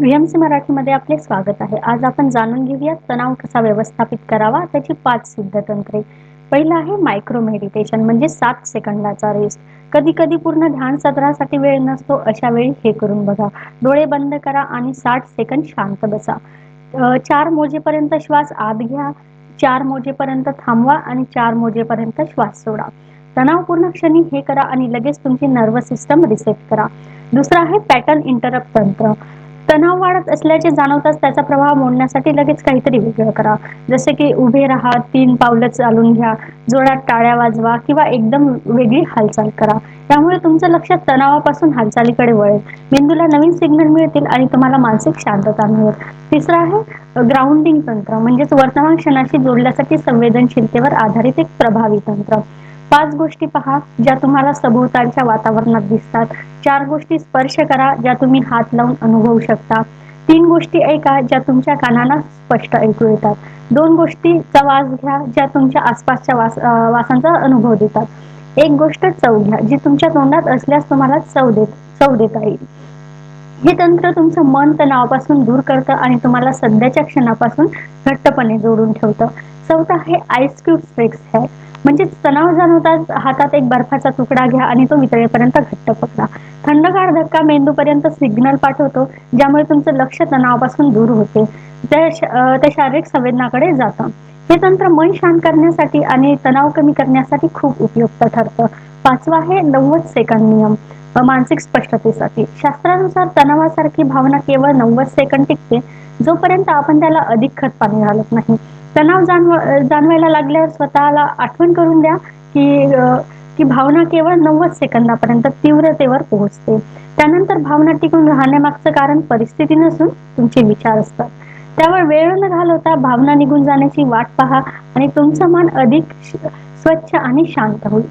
VMC मराठीमध्ये आपले स्वागत आहे. आज आपण जाणून घेऊया तणाव कसा व्यवस्थापित करावा त्याची पाच सिद्ध तंत्रे. पहिलं आहे मायक्रो मेडिटेशन म्हणजे सात सेकंदाचा रेस्ट कधी कधी पूर्ण ध्यान सत्रासाठी वेळ नसतो अशा वेळी हे करून बघा. डोळे बंद करा आणि साठ सेकंद शांत बसा. चार मोजेपर्यंत श्वास आत घ्या. चार मोजेपर्यंत थांबवा आणि चार मोजेपर्यंत श्वास सोडा. तणावपूर्ण क्षणी हे करा आणि लगेच तुमची नर्वस सिस्टम रिसेट करा. दुसरं आहे पॅटर्न इंटरप्ट तंत्र. तणाव वाढत असल्याचे जाणवताच त्याचा प्रभाव मोडण्यासाठी लगेच काहीतरी वेगळं करा. जसे की उभे राहा तीन पावलं चालून घ्या जोरात टाळ्या वाजवा किंवा एकदम वेगळी हालचाल करा. त्यामुळे तुमचं लक्ष तणावापासून हालचालीकडे वळेल. मेंदूला नवीन सिग्नल मिळतील आणि तुम्हाला मानसिक शांतता मिळेल. तिसरं आहे ग्राउंडिंग तंत्र म्हणजेच वर्तमान क्षणाशी जोडण्यासाठी संवेदनशीलतेवर आधारित एक प्रभावी तंत्र. पाच गोष्टी पहा ज्या तुम्हाला सभोवतालच्या वातावरणात दिसतात. चार गोष्टी स्पर्श करा ज्या तुम्ही हात लावून अनुभवू शकता. तीन गोष्टी ऐका ज्या तुमच्या कानाला स्पष्ट ऐकू येतात. दोन गोष्टीचा वास घ्या ज्या तुमच्या आसपासच्या वास वासांचा अनुभव देतात. एक गोष्ट चव घ्या जी तुमच्या तोंडात असल्यास तुम्हाला चव देत चव देता येईल. हे तंत्र तुमचं मन तणावापासून दूर करतं आणि तुम्हाला सध्याच्या क्षणापासून घट्टपणे जोडून ठेवतं. चौथा आहे आईस क्यूब स्ट्रेक्स आहे म्हणजे तणाव जाणवताच हातात एक बर्फाचा तुकडा घ्या आणि तो वितळेपर्यंत घट्ट पकडा. थंडगार धक्का मेंदूपर्यंत सिग्नल पाठवतो ज्यामुळे तुमचं लक्ष तणावापासून दूर होते. ते शारीरिक संवेदनाकडे जातं. हे तंत्र मन शांत करण्यासाठी आणि तणाव कमी करण्यासाठी खूप उपयुक्त ठरतं. पाचवा आहे नव्वद सेकंद नियम. मानसिक स्पष्टतेसाठी. शास्त्रानुसार तणावासारखी भावना केवळ नव्वद सेकंद टिकते जोपर्यंत आपण त्याला अधिक खत पाणी घालत नाही. तणाव जाणव जाणवायला लागल्यावर स्वतःला आठवण करून द्या की की भावना केवळ नव्वद सेकंदापर्यंत तीव्रतेवर पोहोचते. त्यानंतर भावना टिकून राहण्यामागचं कारण परिस्थिती नसून तुमचे विचार असतात. त्यावर वेळ न घालवता भावना निघून जाण्याची वाट पहा आणि तुमचं मन अधिक स्वच्छ आणि शांत होईल.